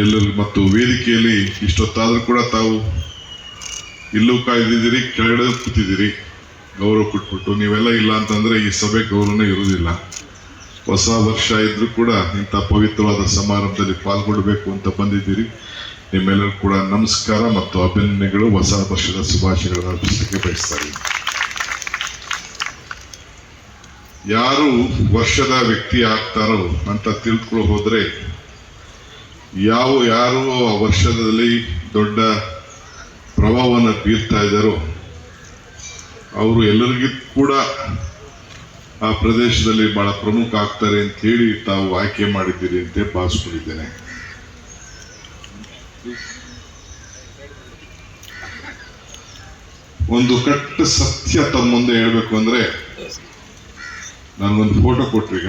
ಎಲ್ಲರೂ ಮತ್ತು ವೇದಿಕೆಯಲ್ಲಿ ಇಷ್ಟೊತ್ತಾದರೂ ಕೂಡ ತಾವು ಇಲ್ಲೂ ಕಾಯ್ದಿದ್ದೀರಿ, ಕೆಳಗಡೆ ಕೂತಿದ್ದೀರಿ, ಗೌರವ ಕೊಟ್ಬಿಟ್ಟು. ನೀವೆಲ್ಲ ಇಲ್ಲ ಅಂತಂದ್ರೆ ಈ ಸಭೆ ಗೌರವನೇ ಇರುವುದಿಲ್ಲ. ಹೊಸ ವರ್ಷ ಇದ್ದರೂ ಕೂಡ ಇಂಥ ಪವಿತ್ರವಾದ ಸಮಾರಂಭದಲ್ಲಿ ಪಾಲ್ಗೊಳ್ಳಬೇಕು ಅಂತ ಬಂದಿದ್ದೀರಿ. ನಿಮ್ಮೆಲ್ಲರೂ ಕೂಡ ನಮಸ್ಕಾರ ಮತ್ತು ಅಭಿನಂದನೆಗಳು. ಹೊಸ ವರ್ಷದ ಶುಭಾಶಯಗಳನ್ನು ಅರ್ಪಿಸಲಿಕ್ಕೆ ಬಯಸ್ತಾ ಯಾರು ವರ್ಷದ ವ್ಯಕ್ತಿ ಆಗ್ತಾರೋ ಅಂತ ತಿಳ್ಕೊಳ್ಳೋ ಹೋದ್ರೆ ಯಾವ ಯಾರು ಆ ವರ್ಷದಲ್ಲಿ ದೊಡ್ಡ ಪ್ರಭಾವವನ್ನು ಬೀರ್ತಾ ಇದ್ದಾರೋ, ಅವರು ಎಲ್ಲರಿಗೂ ಕೂಡ ಆ ಪ್ರದೇಶದಲ್ಲಿ ಬಹಳ ಪ್ರಮುಖ ಆಗ್ತಾರೆ ಅಂತ ಹೇಳಿ ತಾವು ಆಯ್ಕೆ ಮಾಡಿದ್ದೀರಿ ಅಂತ ಭಾವಿಸ್ಕೊಂಡಿದ್ದೇನೆ. ಒಂದು ಕಟ್ಟ ಸತ್ಯ ತಮ್ಮ ಮುಂದೆ ಹೇಳಬೇಕು ಅಂದ್ರೆ, ನನಗೊಂದು ಫೋಟೋ ಕೊಟ್ರು ಈಗ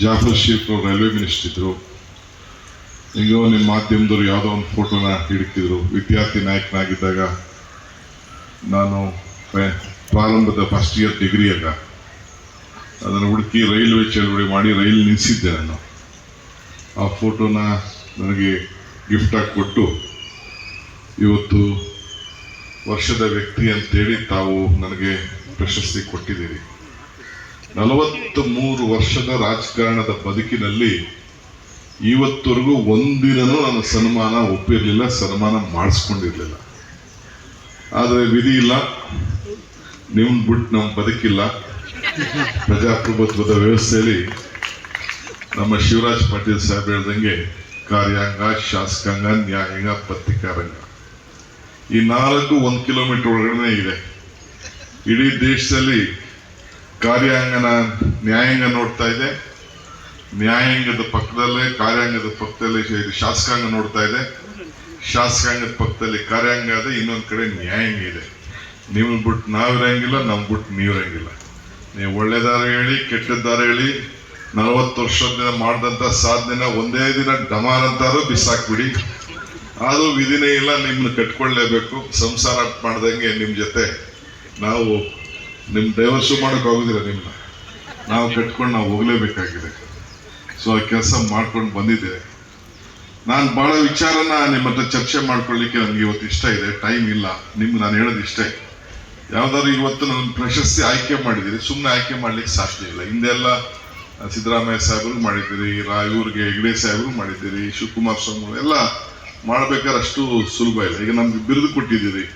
ಜಾಫರ್ ಶೇಖ್ ಅವರು ರೈಲ್ವೆ ಮಿನಿಸ್ಟರ್ ಇದ್ರು ಈಗ ನಿಮ್ಮ ಮಾಧ್ಯಮದವರು ಯಾವುದೋ ಒಂದು ಫೋಟೋನ ಹಿಡಿತಿದ್ರು. ವಿದ್ಯಾರ್ಥಿ ನಾಯಕನಾಗಿದ್ದಾಗ ನಾನು ಪ್ರ- ಪ್ರಾರಂಭದ ಫಸ್ಟ್ ಇಯರ್ ಡಿಗ್ರಿಯಾಗ ಅದನ್ನು ಹುಡುಕಿ ರೈಲ್ವೆ ಚಳುವಳಿ ಮಾಡಿ ರೈಲ್ ನಿಲ್ಲಿಸಿದ್ದೆ ನಾನು. ಆ ಫೋಟೋನ ನನಗೆ ಗಿಫ್ಟಾಗಿ ಕೊಟ್ಟು, ಇವತ್ತು ವರ್ಷದ ವ್ಯಕ್ತಿ ಅಂತೇಳಿ ತಾವು ನನಗೆ ಪ್ರಶಸ್ತಿ ಕೊಟ್ಟಿದ್ದೀರಿ. ನಲವತ್ತು ಮೂರು ವರ್ಷದ ರಾಜಕಾರಣದ ಬದುಕಿನಲ್ಲಿ ಇವತ್ತವರೆಗೂ ಒಂದಿನನೂ ನಾನು ಸನ್ಮಾನ ಒಪ್ಪಿರಲಿಲ್ಲ, ಸನ್ಮಾನ ಮಾಡಿಸ್ಕೊಂಡಿರ್ಲಿಲ್ಲ. ಆದರೆ ವಿಧಿ ಇಲ್ಲ ನಿಮ್ಮ ಬಿಟ್ಟು ನಮ್ಮ ಬದುಕಿಲ್ಲ. ಪ್ರಜಾಪ್ರಭುತ್ವದ ವ್ಯವಸ್ಥೆಯಲ್ಲಿ ನಮ್ಮ ಶಿವರಾಜ್ ಪಾಟೀಲ್ ಸಾಹೇಬ್ ಹೇಳ್ದಂಗೆ ಕಾರ್ಯಾಂಗ, ಶಾಸಕಾಂಗ, ನ್ಯಾಯಾಂಗ, ಪತ್ರಿಕಾರಂಗ. ಈ ನಾಲ್ಕು ಒಂದು ಕಿಲೋಮೀಟರ್ ಒಳಗಡೆ ಇದೆ. ಇಡೀ ದೇಶದಲ್ಲಿ ಕಾರ್ಯಾಂಗನ ನ್ಯಾಯಾಂಗ ನೋಡ್ತಾ ಇದೆ. ನ್ಯಾಯಾಂಗದ ಪಕ್ಕದಲ್ಲೇ, ಕಾರ್ಯಾಂಗದ ಪಕ್ಕದಲ್ಲಿ ಶಾಸಕಾಂಗ ನೋಡ್ತಾ ಇದೆ. ಶಾಸಕಾಂಗದ ಪಕ್ಕದಲ್ಲಿ ಕಾರ್ಯಾಂಗ ಇದೆ, ಇನ್ನೊಂದು ಕಡೆ ನ್ಯಾಯಾಂಗ ಇದೆ. ನಿಮ್ಮ ಬಿಟ್ಟು ನಾವಿರಂಗಿಲ್ಲ ನಮ್ ಬಿಟ್ಟು ನೀವಿರಂಗಿಲ್ಲ ನೀವು ಒಳ್ಳೆದಾರ ಹೇಳಿ ಕೆಟ್ಟದಾರ ಹೇಳಿ, ನಲವತ್ತು ವರ್ಷದಿಂದ ಮಾಡಿದಂಥ ಸಾಧನೆನ ಒಂದೇ ದಿನ ಡಮಾರ್ ಅಂತಾರು ಬಿಸಾಕ್ಬಿಡಿ. ಆದರೂ ವಿಧಿನೇ ಇಲ್ಲ ನಿಮ್ಮನ್ನ ಕಟ್ಕೊಳ್ಳೇಬೇಕು ಸಂಸಾರ ಮಾಡ್ದಂಗೆ ನಿಮ್ಮ ಜೊತೆ ನಾವು ನಿಮ್ ಡೈವರ್ಸು ಮಾಡಕ್ ಆಗುದಿಲ್ಲ ನಿಮ್ಮನ್ನ ನಾವು ಕಟ್ಕೊಂಡು ನಾವು ಹೋಗ್ಲೇಬೇಕಾಗಿದೆ. ಸೊ ಆ ಕೆಲಸ ಮಾಡ್ಕೊಂಡು ಬಂದಿದ್ದೇವೆ ನಾನು ಬಹಳ ವಿಚಾರನ ನಿಮ್ಮ ಹತ್ರ ಚರ್ಚೆ ಮಾಡ್ಕೊಳ್ಳಿಕ್ಕೆ ನನಗೆ ಇವತ್ತು ಇಷ್ಟ ಇದೆ. ಟೈಮ್ ಇಲ್ಲ. ನಿಮ್ಗೆ ನಾನು ಹೇಳೋದು ಇಷ್ಟೇ ಯಾವ್ದಾದ್ರು ಇವತ್ತು ನನ್ನ ಪ್ರಶಸ್ತಿ ಆಯ್ಕೆ ಮಾಡಿದಿರಿ. ಸುಮ್ಮನೆ ಆಯ್ಕೆ ಮಾಡ್ಲಿಕ್ಕೆ ಸಾಧ್ಯ ಇಲ್ಲ. ಹಿಂದೆಲ್ಲ ಸಿದ್ದರಾಮಯ್ಯ ಸಾಹೇಬ್ರು ಮಾಡಿದ್ದೀರಿ ರಾಯೂರ್ಗೆ ಹೆಗ್ಡೆ ಸಾಹೇಬ್ರು ಮಾಡಿದ್ದೀರಿ, ಶಿವಕುಮಾರ್ ಸ್ವಾಮಿ ಎಲ್ಲ ಮಾಡ್ಬೇಕಾದ್ರೆ ಅಷ್ಟು ಸುಲಭ ಇಲ್ಲ. ಈಗ ನಮ್ಗೆ ಬಿರುದು ಕೊಟ್ಟಿದ್ದೀರಿ.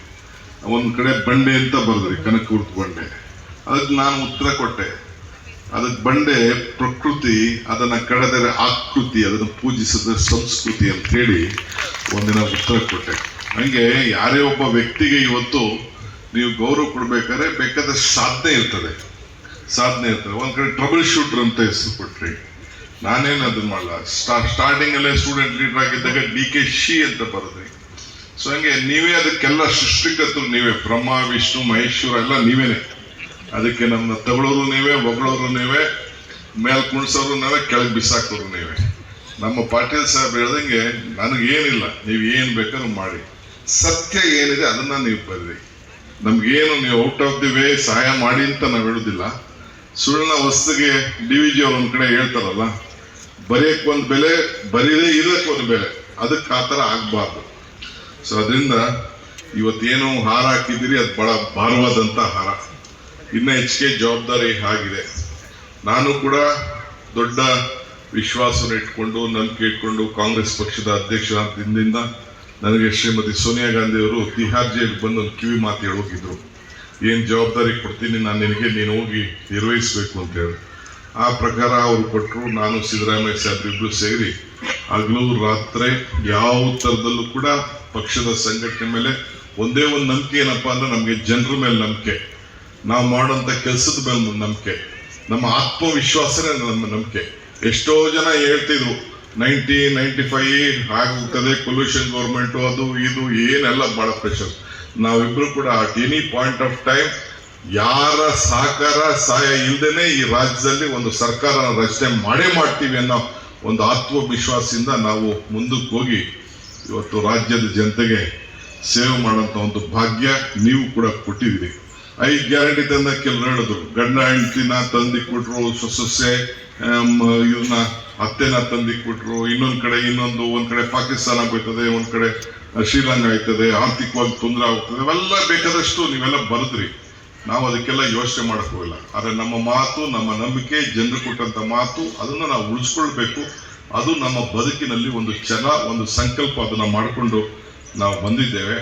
ಒಂದು ಕಡೆ ಬಂಡೆ ಅಂತ ಬರೆದ್ರಿ ಕುರ್ತು ಬಂಡೆ. ಅದಕ್ಕೆ ನಾನು ಉತ್ತರ ಕೊಟ್ಟೆ. ಅದಕ್ಕೆ ಬಂಡೆ ಪ್ರಕೃತಿ, ಅದನ್ನ ಕಳೆದರೆ ಆಕೃತಿ, ಅದನ್ನು ಪೂಜಿಸಿದ ಸಂಸ್ಕೃತಿ ಅಂತ ಹೇಳಿ ಒಂದಿನ ಉತ್ತರ ಕೊಟ್ಟೆ. ಹಂಗೆ ಯಾರೇ ಒಬ್ಬ ವ್ಯಕ್ತಿಗೆ ಇವತ್ತು ನೀವು ಗೌರವ ಕೊಡ್ಬೇಕಾದ್ರೆ ಬೇಕಾದಷ್ಟು ಸಾಧನೆ ಇರ್ತದೆ. ಸಾಧನೆ ಇರ್ತದೆ. ಒಂದು ಕಡೆ ಟ್ರಬಲ್ ಶೂಟರ್ ಅಂತ ಹೆಸರು ಕೊಟ್ರಿ. ನಾನೇನು ಅದನ್ನ ಮಾಡಲ್ಲ. ಸ್ಟಾರ್ಟಿಂಗ್ ಸ್ಟಾರ್ಟಿಂಗಲ್ಲೇ ಸ್ಟೂಡೆಂಟ್ ಲೀಡರ್ ಆಗಿದ್ದಾಗ ಡಿ ಕೆ ಶಿ ಅಂತ ಬರೆದ್ರಿ. ಸೊ ಹಂಗೆ ನೀವೇ ಅದಕ್ಕೆಲ್ಲ ಸೃಷ್ಟಿಕರ್ತರು, ನೀವೇ ಬ್ರಹ್ಮ, ವಿಷ್ಣು, ಮಹೇಶ್ವರ ಎಲ್ಲ ನೀವೇನೆ. ಅದಕ್ಕೆ ನನ್ನ ತಗೊಳ್ಳೋರು ನೀವೇ ಹೊಗಳೋರು ನೀವೇ, ಮೇಲೆ ಕುಣಿಸೋರು ನಾವೇ, ಕೆಳಗೆ ಬಿಸಾಕೋರು ನೀವೇ. ನಮ್ಮ ಪಾಟೀಲ್ ಸಾಹೇಬ್ ಹೇಳ್ದಂಗೆ ನನಗೇನಿಲ್ಲ, ನೀವು ಏನು ಬೇಕಾದ್ರೂ ಮಾಡಿ. ಸತ್ಯ ಏನಿದೆ ಅದನ್ನ ನೀವು ಬರ್ರಿ. ನಮ್ಗೇನು ನೀವು ಔಟ್ ಆಫ್ ದಿ ವೇ ಸಹಾಯ ಮಾಡಿ ಅಂತ ನಾವು ಹೇಳೋದಿಲ್ಲ. ಸುಳ್ಳಿನ ವಸ್ತುಗೆ ಡಿ ವಿ ಜಿ ಅವ್ರ ಒಂದು ಕಡೆ ಹೇಳ್ತಾರಲ್ಲ, ಬರೆಯಕ್ ಒಂದ್ ಬೆಲೆ, ಬರೀದೇ ಇರಕ್ ಒಂದು ಬೆಲೆ. ಅದಕ್ಕೆ ಆ ಥರ ಆಗಬಾರ್ದು. ಸೊ ಅದರಿಂದ ಇವತ್ತೇನು ಹಾರ ಹಾಕಿದ್ದೀರಿ, ಅದು ಬಹಳ ಭಾರವಾದಂಥ ಹಾರ. ಇನ್ನ ಹೆಚ್ಚಿಗೆ ಜವಾಬ್ದಾರಿ ಆಗಿದೆ ನಾನು ಕೂಡ ದೊಡ್ಡ ವಿಶ್ವಾಸವನ್ನು ಇಟ್ಕೊಂಡು ನಂಬಿಕೆ ಇಟ್ಕೊಂಡು ಕಾಂಗ್ರೆಸ್ ಪಕ್ಷದ ಅಧ್ಯಕ್ಷರಾದಿಂದ ನನಗೆ ಶ್ರೀಮತಿ ಸೋನಿಯಾ ಗಾಂಧಿ ಅವರು ತಿಹಾರ್ ಜೈಲಿಗೆ ಬಂದು ಒಂದು ಕಿವಿ ಮಾತು ಹೇಳೋಗಿದ್ರು ಏನು ಜವಾಬ್ದಾರಿ ಕೊಡ್ತೀನಿ ನಾನು ನಿನಗೆ, ನೀನು ಹೋಗಿ ನಿರ್ವಹಿಸಬೇಕು ಅಂತ ಹೇಳಿ. ಆ ಪ್ರಕಾರ ಅವರು ಕೊಟ್ಟರು, ನಾನು ಸಿದ್ದರಾಮಯ್ಯ ಸಾಹೇಬ್ರು ಇಬ್ರು ಸೇರಿ. ಹಗಲು ರಾತ್ರಿ ಯಾವ ಥರದಲ್ಲೂ ಕೂಡ ಪಕ್ಷದ ಸಂಘಟನೆ ಮೇಲೆ ಒಂದೇ ಒಂದು ನಂಬಿಕೆ ಏನಪ್ಪಾ ಅಂದ್ರೆ ನಮಗೆ ಜನರ ಮೇಲೆ ನಂಬಿಕೆ. ನಾವು ಮಾಡುವಂಥ ಕೆಲಸದ ಮೇಲೆ ನಮ್ಮ ನಂಬಿಕೆ, ನಮ್ಮ ಆತ್ಮವಿಶ್ವಾಸನೇ ನಮ್ಮ ನಂಬಿಕೆ. ಎಷ್ಟೋ ಜನ ಹೇಳ್ತಿದ್ರು ನೈಂಟಿ ನೈಂಟಿ ಫೈವ್ ಆಗುತ್ತದೆ ಪೊಲ್ಯೂಷನ್ ಗೌರ್ಮೆಂಟು ಅದು ಇದು, ಏನೆಲ್ಲ ಬಹಳ ಪ್ರೆಷರ್ ನಾವಿಬ್ರು ಕೂಡ at any point of time ಯಾರ ಸಹಕಾರ ಸಹಾಯ ಇಲ್ಲದೇನೆ ಈ ರಾಜ್ಯದಲ್ಲಿ ಒಂದು ಸರ್ಕಾರ ರಚನೆ ಮಾಡೇ ಮಾಡ್ತೀವಿ ಅನ್ನೋ ಒಂದು ಆತ್ಮವಿಶ್ವಾಸದಿಂದ ನಾವು ಮುಂದಕ್ಕೆ ಹೋಗಿ ಇವತ್ತು ರಾಜ್ಯದ ಜನತೆಗೆ ಸೇವೆ ಮಾಡೋಂಥ ಒಂದು ಭಾಗ್ಯ ನೀವು ಕೂಡ ಕೊಟ್ಟಿದ್ದೀರಿ. ಐದು ಗ್ಯಾರಂಟಿ ತಂದ ಹೇಳಿದ್ರು ಗಂಡ, ಹೆಂಡತಿನ ತಂದಿ ಕೊಟ್ರು ಸೊಸೆ ಇವನ್ನ ಅತ್ತೆನ ತಂದಿಕ್ಬಿಟ್ರು ಇನ್ನೊಂದ್ ಕಡೆ, ಇನ್ನೊಂದು, ಒಂದ್ ಕಡೆ ಪಾಕಿಸ್ತಾನ ಹೋಯ್ತದೆ ಒಂದ್ ಕಡೆ ಶ್ರೀಲಂಕಾ ಆಯ್ತದೆ ಆರ್ಥಿಕವಾಗಿ ತೊಂದರೆ ಆಗ್ತದೆ. ಅವೆಲ್ಲ ಬೇಕಾದಷ್ಟು ನೀವೆಲ್ಲ ಬರೆದ್ರಿ. ನಾವು ಅದಕ್ಕೆಲ್ಲ ಯೋಚನೆ ಹೋಗಿಲ್ಲ. ಆದ್ರೆ ನಮ್ಮ ಮಾತು, ನಮ್ಮ ನಂಬಿಕೆ, ಜನರು ಕೊಟ್ಟಂತ ಮಾತು, ಅದನ್ನ ನಾವು ಉಳಿಸ್ಕೊಳ್ಬೇಕು. ಅದು ನಮ್ಮ ಬದುಕಿನಲ್ಲಿ ಒಂದು ಛಲ ಒಂದು ಸಂಕಲ್ಪ ಅದನ್ನ ಮಾಡಿಕೊಂಡು ನಾವು ಬಂದಿದ್ದೇವೆ.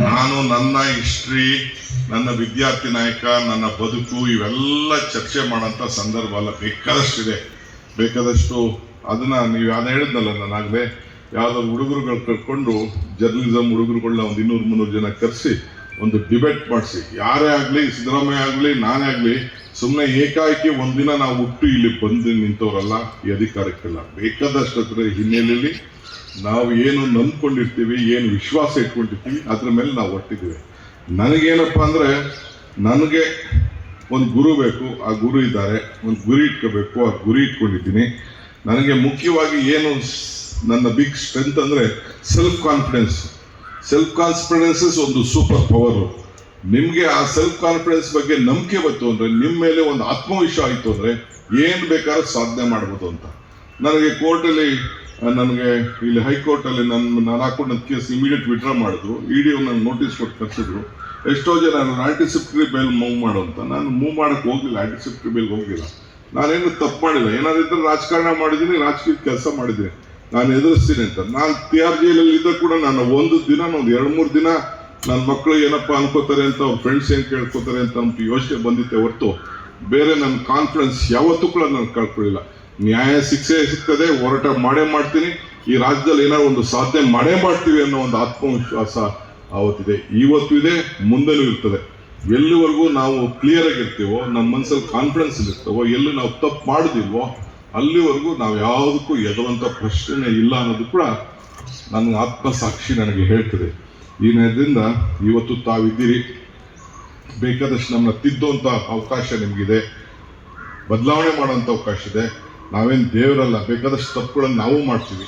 ನಾನು ನನ್ನ ಹಿಸ್ಟ್ರಿ ನನ್ನ ವಿದ್ಯಾರ್ಥಿ ನಾಯಕ, ನನ್ನ ಬದುಕು, ಇವೆಲ್ಲ ಚರ್ಚೆ ಮಾಡೋಂಥ ಸಂದರ್ಭ ಅಲ್ಲ. ಬೇಕಾದಷ್ಟಿದೆ. ಬೇಕಾದಷ್ಟು ಅದನ್ನ ನೀವು ಯಾವ್ದು ಹೇಳಿದ್ನಲ್ಲ ನಾನಾಗಲೇ ಯಾವುದೋ ಹುಡುಗರುಗಳು ಕರ್ಕೊಂಡು ಜರ್ನಲಿಸಮ್ ಹುಡುಗರುಗಳನ್ನ ಒಂದು ಇನ್ನೂರು ಮುನ್ನೂರು ಜನ ಕರೆಸಿ ಒಂದು ಡಿಬೇಟ್ ಮಾಡಿಸಿ. ಯಾರೇ ಆಗಲಿ, ಸಿದ್ದರಾಮಯ್ಯ ಆಗಲಿ, ನಾನೇ ಆಗಲಿ ಸುಮ್ಮನೆ ಏಕಾಏಕಿ ಒಂದಿನ ನಾವು ಹುಟ್ಟು ಇಲ್ಲಿ ಬಂದು ನಿಂತವರಲ್ಲ ಈ ಅಧಿಕಾರಕ್ಕೆಲ್ಲ. ಬೇಕಾದಷ್ಟು ಅದ್ರ ಹಿನ್ನೆಲೆಯಲ್ಲಿ ನಾವು ಏನು ನಂಬ್ಕೊಂಡಿರ್ತೀವಿ ಏನು ವಿಶ್ವಾಸ ಇಟ್ಕೊಂಡಿರ್ತೀವಿ, ಅದ್ರ ಮೇಲೆ ನಾವು ಒಟ್ಟಿದ್ದೀವಿ. ನನಗೇನಪ್ಪ ಅಂದರೆ ನನಗೆ ಒಂದು ಗುರು ಬೇಕು, ಆ ಗುರು ಇದ್ದಾರೆ. ಒಂದು ಗುರಿ ಇಟ್ಕೋಬೇಕು, ಆ ಗುರಿ ಇಟ್ಕೊಂಡಿದ್ದೀನಿ. ನನಗೆ ಮುಖ್ಯವಾಗಿ ಏನು ನನ್ನ ಬಿಗ್ ಸ್ಟ್ರೆಂತ್ ಅಂದರೆ ಸೆಲ್ಫ್ ಕಾನ್ಫಿಡೆನ್ಸ್ ಸೆಲ್ಫ್ ಕಾನ್ಫಿಡೆನ್ಸಸ್ ಒಂದು ಸೂಪರ್ ಪವರು ನಿಮಗೆ ಆ ಸೆಲ್ಫ್ ಕಾನ್ಫಿಡೆನ್ಸ್ ಬಗ್ಗೆ ನಂಬಿಕೆ ಬಂತು ಅಂದರೆ ನಿಮ್ಮ ಮೇಲೆ ಒಂದು ಆತ್ಮವಿಶ್ವಾಸ ಆಯಿತು ಅಂದರೆ ಏನು ಬೇಕಾದ್ರೂ ಸಾಧನೆ ಮಾಡ್ಬೋದು ಅಂತ. ನನಗೆ ಕೋರ್ಟಲ್ಲಿ ನನಗೆ ಇಲ್ಲಿ ಹೈಕೋರ್ಟಲ್ಲಿ ನನ್ನ ನಾನು ಹಾಕೊಂಡು ಕೇಸ್ ಇಮಿಡಿಯೇಟ್ ವಿಡ್ರಾ ಮಾಡಿದ್ರು. ಇಡಿ ನನ್ನ ನೋಟಿಸ್ ಕೊಟ್ಟು ಕರ್ಸಿದ್ರು ಎಷ್ಟೋ ಜನ ನಾನು ಆಂಟಿಸಿಪ್ಟರಿ ಬೇಲ್ ಮೂವ್ ಮಾಡು ಅಂತ. ನಾನು ಮೂವ್ ಮಾಡಕ್ ಹೋಗಿಲ್ಲ ಆಂಟಿಸಿಪ್ಟರಿ ಬೇಲ್ ಹೋಗಿಲ್ಲ ನಾನೇನು ತಪ್ಪು ಮಾಡಿಲ್ಲ. ಏನಾದಿದ್ರೆ ರಾಜಕಾರಣ ಮಾಡಿದ್ದೀನಿ, ರಾಜಕೀಯ ಕೆಲಸ ಮಾಡಿದ್ದೀನಿ. ನಾನು ಎದುರಿಸ್ತೀನಿ ಅಂತ. ನಾನು ಆರ್ ಜೈಲಲ್ಲಿ ಇದ್ದ ಕೂಡ ನಾನು ಒಂದು ದಿನ ಒಂದು ಎರಡು ಮೂರು ದಿನ ನನ್ನ ಮಕ್ಕಳು ಏನಪ್ಪ ಅನ್ಕೋತಾರೆ ಅಂತ, ಅವ್ರ ಫ್ರೆಂಡ್ಸ್ ಏನು ಕೇಳ್ಕೊತಾರೆ ಅಂತ ಅಂತ ಯೋಚನೆ ಬಂದಿತ್ತೆ ಹೊರತು. ಬೇರೆ ನನ್ನ ಕಾನ್ಫಿಡೆನ್ಸ್ ಯಾವತ್ತೂ ಕೂಡ ನಾನು ಕಳ್ಕೊಳ್ಳಿಲ್ಲ ನ್ಯಾಯ ಶಿಕ್ಷೆ ಸಿಗ್ತದೆ, ಹೋರಾಟ ಮಾಡೇ ಮಾಡ್ತೀನಿ. ಈ ರಾಜ್ಯದಲ್ಲಿ ಏನಾದ್ರು ಒಂದು ಸಾಧನೆ ಮಾಡೇ ಮಾಡ್ತೀವಿ ಅನ್ನೋ ಒಂದು ಆತ್ಮವಿಶ್ವಾಸ ಆವತ್ತಿದೆ. ಇವತ್ತು ಇದೆ, ಮುಂದೆನೂ ಇರ್ತದೆ. ಎಲ್ಲಿವರೆಗೂ ನಾವು ಕ್ಲಿಯರ್ ಆಗಿರ್ತೀವೋ, ನಮ್ಮ ಮನಸ್ಸಲ್ಲಿ ಕಾನ್ಫಿಡೆನ್ಸ್ ಇರ್ತವೋ ಎಲ್ಲಿ ನಾವು ತಪ್ಪು ಮಾಡಿದಿಲ್ವೋ, ಅಲ್ಲಿವರೆಗೂ ನಾವು ಯಾವುದಕ್ಕೂ ಎದುರಂತ ಪ್ರಶ್ನೆ ಇಲ್ಲ ಅನ್ನೋದು ಕೂಡ ನನ್ನ ಆತ್ಮಸಾಕ್ಷಿ ನನಗೆ ಹೇಳ್ತದೆ. ಈ ನೆರದಿಂದ ಇವತ್ತು ತಾವಿದ್ದೀರಿ. ಬೇಕಾದಷ್ಟು ನಮ್ಮನ್ನ ತಿದ್ದುವಂಥ ಅವಕಾಶ ನಿಮಗಿದೆ. ಬದಲಾವಣೆ ಮಾಡೋಂಥ ಅವಕಾಶ ಇದೆ. ನಾವೇನು ದೇವರಲ್ಲ, ಬೇಕಾದಷ್ಟು ತಪ್ಪುಗಳನ್ನು ನಾವು ಮಾಡ್ತೀವಿ.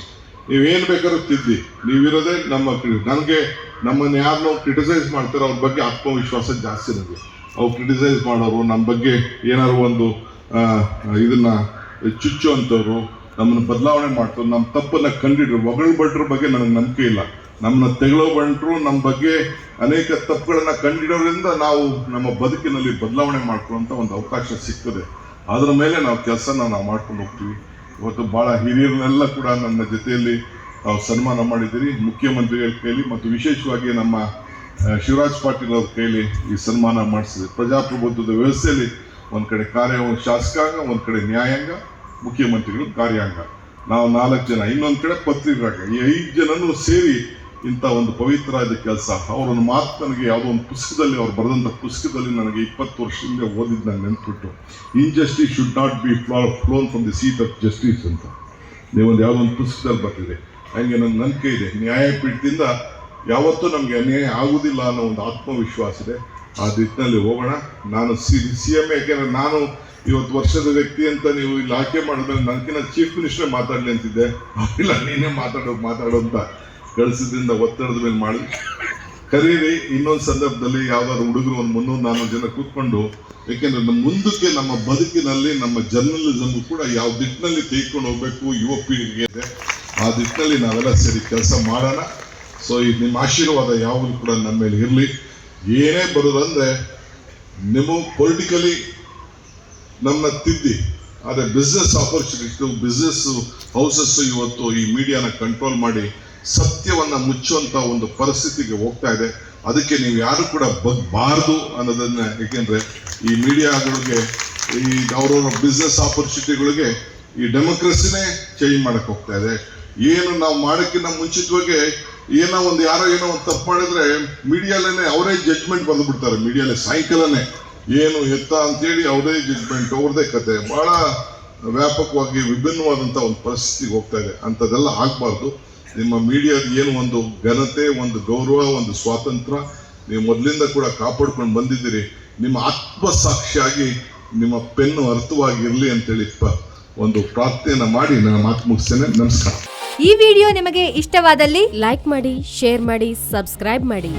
ನೀವೇನು ಬೇಕಾದ್ರೂ ತಿದ್ದಿ, ನೀವಿರೋದೇ ನಮ್ಮ ನನಗೆ ನಮ್ಮನ್ನು ಯಾರನ್ನೋ ಕ್ರಿಟಿಸೈಸ್ ಮಾಡ್ತಾರೋ ಅವ್ರ ಬಗ್ಗೆ ಆತ್ಮವಿಶ್ವಾಸ ಜಾಸ್ತಿ ನನಗೆ ಅವ್ರು ಕ್ರಿಟಿಸೈಸ್ ಮಾಡೋರು ನಮ್ಮ ಬಗ್ಗೆ ಏನಾದ್ರು ಒಂದು ಇದನ್ನು ಚುಚ್ಚು ಅಂತವ್ರು ನಮ್ಮನ್ನು ಬದಲಾವಣೆ ಮಾಡ್ತಾರೆ ನಮ್ಮ ತಪ್ಪನ್ನ ಕಂಡಿಡ್ರು ಹೊಗಳ ಭಟ್ರ ಬಗ್ಗೆ ನನಗೆ ನಂಬಿಕೆ ಇಲ್ಲ. ನಮ್ಮನ್ನ ತೆಗಳೋ ಬಂಟ್ರು ನಮ್ಮ ಬಗ್ಗೆ ಅನೇಕ ತಪ್ಪುಗಳನ್ನು ಕಂಡಿಡೋದ್ರಿಂದ ನಾವು ನಮ್ಮ ಬದುಕಿನಲ್ಲಿ ಬದಲಾವಣೆ ಮಾಡ್ಕೊಳ್ಳುವಂತ ಒಂದು ಅವಕಾಶ ಸಿಗ್ತದೆ. ಅದರ ಮೇಲೆ ನಾವು ಕೆಲಸ ನಾವು ಮಾಡ್ಕೊಂಡು ಹೋಗ್ತೀವಿ. ಇವತ್ತು ಬಹಳ ಹಿರಿಯರನ್ನೆಲ್ಲ ಕೂಡ ನನ್ನ ಜೊತೆಯಲ್ಲಿ ನಾವು ಸನ್ಮಾನ ಮಾಡಿದ್ದೀರಿ. ಮುಖ್ಯಮಂತ್ರಿಗಳ ಕೈಲಿ ಮತ್ತು ವಿಶೇಷವಾಗಿ ನಮ್ಮ ಶಿವರಾಜ್ ಪಾಟೀಲ್ ಅವ್ರ ಕೈಲಿ ಈ ಸನ್ಮಾನ ಮಾಡಿಸಿದೆ ಪ್ರಜಾಪ್ರಭುತ್ವದ ವ್ಯವಸ್ಥೆಯಲ್ಲಿ ಒಂದು ಕಡೆ ಕಾರ್ಯ ಶಾಸಕಾಂಗ, ಒಂದು ಕಡೆ ನ್ಯಾಯಾಂಗ, ಮುಖ್ಯಮಂತ್ರಿಗಳು ಕಾರ್ಯಾಂಗ. ನಾವು ನಾಲ್ಕು ಜನ, ಇನ್ನೊಂದು ಕಡೆ ಪತ್ರಿಕಾಂಗ. ಈ ಐದು ಜನನು ಸೇರಿ ಇಂಥ ಒಂದು ಪವಿತ್ರವಾದ ಕೆಲಸ. ಅವರೊಂದು ಮಾತು ನನಗೆ ಯಾವುದೋ ಒಂದು ಪುಸ್ತಕದಲ್ಲಿ, ಅವ್ರು ಬರೆದಂಥ ಪುಸ್ತಕದಲ್ಲಿ ನನಗೆ ಇಪ್ಪತ್ತು ವರ್ಷದಿಂದ ಓದಿದ್ದು ನಾನು ನೆನ್ಪಿಟ್ಟು injustice should not be flown from the seat of justice ಅಂತ. ನೀವೊಂದು ಯಾವುದೋ ಒಂದು ಪುಸ್ತಕದಲ್ಲಿ ಬರ್ತಿದೆ. ಹಂಗೆ ನನ್ನ ನಂಬಿಕೆ ಇದೆ. ನ್ಯಾಯಪೀಠದಿಂದ ಯಾವತ್ತೂ ನಮಗೆ ಅನ್ಯಾಯ ಆಗುವುದಿಲ್ಲ ಅನ್ನೋ ಒಂದು ಆತ್ಮವಿಶ್ವಾಸ ಇದೆ. ಆ ದಿಟ್ಟಿನಲ್ಲಿ ಹೋಗೋಣ. ನಾನು ಸಿ ಸಿ ಎಂ ಯಾಕೆಂದರೆ ನಾನು ಇವತ್ತು ವರ್ಷದ ವ್ಯಕ್ತಿ ಅಂತ ನೀವು ಇಲ್ಲಿ ಆಯ್ಕೆ ಮಾಡಿದ್ಮೇಲೆ ನನಗಿನ್ನ ಚೀಫ್ ಮಿನಿಸ್ಟರ್ ಮಾತಾಡಲಿ ಅಂತಿದ್ದೆ. ಇಲ್ಲ, ನೀನೇ ಮಾತಾಡೋ ಮಾತಾಡೋ ಅಂತ. ಕಳಿಸಿದ್ರಿಂದ ಒತ್ತಡದ ಮೇಲೆ ಮಾಡಿ. ಕರೀರಿ, ಇನ್ನೊಂದು ಸಂದರ್ಭದಲ್ಲಿ ಯಾವ್ದಾದ್ರು ಹುಡುಗರು ಒಂದು ಮುನ್ನೂರು ನಾನ್ನೂರು ಜನ ಕೂತ್ಕೊಂಡು ಯಾಕೆಂದ್ರೆ ನಮ್ಮ ಮುಂದಕ್ಕೆ, ನಮ್ಮ ಬದುಕಿನಲ್ಲಿ, ನಮ್ಮ ಜರ್ನಲಿಸಮ್ ಕೂಡ ಯಾವ ದಿಟ್ಟಿನಲ್ಲಿ ತೆಗೆದುಕೊಂಡು ಹೋಗ್ಬೇಕು ಯುವ ಪೀಳಿಗೆ ಇದೆ. ಆ ದಿಟ್ಟಿನಲ್ಲಿ ನಾವೆಲ್ಲ ಸೇರಿ ಕೆಲಸ ಮಾಡೋಣ. ಸೊ ಈ ನಿಮ್ಮ ಆಶೀರ್ವಾದ ಯಾವಾಗಲೂ ಕೂಡ ನಮ್ಮ ಮೇಲೆ ಇರಲಿ. ಏನೇ ಬರೋದಂದ್ರೆ ನಿಮ್ಮ ಪೊಲಿಟಿಕಲಿ ನಮ್ಮ ತಿದ್ದಿ. ಆದರೆ ಬಿಸ್ನೆಸ್ ಆಪರ್ಚುನಿಟಿ ಬಿಸ್ನೆಸ್ ಹೌಸಸ್ ಇವತ್ತು ಈ ಮೀಡಿಯಾನ ಕಂಟ್ರೋಲ್ ಮಾಡಿ ಸತ್ಯವನ್ನ ಮುಚ್ಚುವಂತ ಒಂದು ಪರಿಸ್ಥಿತಿಗೆ ಹೋಗ್ತಾ ಇದೆ. ಅದಕ್ಕೆ ನೀವು ಯಾರು ಕೂಡ ಬಗ್ಬಾರ್ದು ಅನ್ನೋದನ್ನ ಏಕೆಂದ್ರೆ ಈ ಮೀಡಿಯಾಗಳಿಗೆ, ಈ ಅವ್ರವ್ರ ಬಿಸ್ನೆಸ್ ಆಪರ್ಚುನಿಟಿಗಳಿಗೆ ಈ ಡೆಮೋಕ್ರಸಿನೇ ಚೇಂಜ್ ಮಾಡಕ್ ಹೋಗ್ತಾ ಇದೆ. ಏನು ನಾವು ಮಾಡೋಕ್ಕಿಂತ ಮುಂಚಿತವಾಗಿ ಏನೋ ಒಂದು ಯಾರೋ ಏನೋ ಒಂದು ತಪ್ಪು ಮಾಡಿದ್ರೆ ಮೀಡಿಯಾಲೇನೆ ಅವರೇ ಜಡ್ಜ್ಮೆಂಟ್ ಬಂದು ಬಿಡ್ತಾರೆ. ಮೀಡಿಯಾಲೇ ಸಾಯಂಕಾಲನೇ ಏನು ಎತ್ತ ಅಂತೇಳಿ ಅವರೇ ಜಡ್ಜ್ಮೆಂಟ್ ಅವ್ರದೇ ಕತೆ. ಬಹಳ ವ್ಯಾಪಕವಾಗಿ ವಿಭಿನ್ನವಾದಂಥ ಒಂದು ಪರಿಸ್ಥಿತಿಗೆ ಹೋಗ್ತಾ ಇದೆ. ಅಂಥದ್ದೆಲ್ಲ ಆಗಬಾರ್ದು. ನಿಮ್ಮ ಮೀಡಿಯಾದ ಏನು ಒಂದು ಘನತೆ, ಒಂದು ಗೌರವ, ಒಂದು ಸ್ವಾತಂತ್ರ್ಯ ನೀವು ಮೊದಲಿಂದ ಕೂಡ ಕಾಪಾಡ್ಕೊಂಡು ಬಂದಿದ್ದೀರಿ. ನಿಮ್ಮ ಆತ್ಮಸಾಕ್ಷಿಯಾಗಿ, ನಿಮ್ಮ ಪೆನ್ನು ಅರ್ಥವಾಗಿರಲಿ ಅಂತೇಳಿ ಒಂದು ಪ್ರಾರ್ಥನೆಯನ್ನ ಮಾಡಿ ನನ್ನ ಮಾತು ಮುಗಿಸ್ತೇನೆ. ನಮಸ್ಕಾರ. ಈ ವಿಡಿಯೋ ನಿಮಗೆ ಇಷ್ಟವಾದಲ್ಲಿ ಲೈಕ್ ಮಾಡಿ, ಶೇರ್ ಮಾಡಿ, ಸಬ್ಸ್ಕ್ರೈಬ್ ಮಾಡಿ.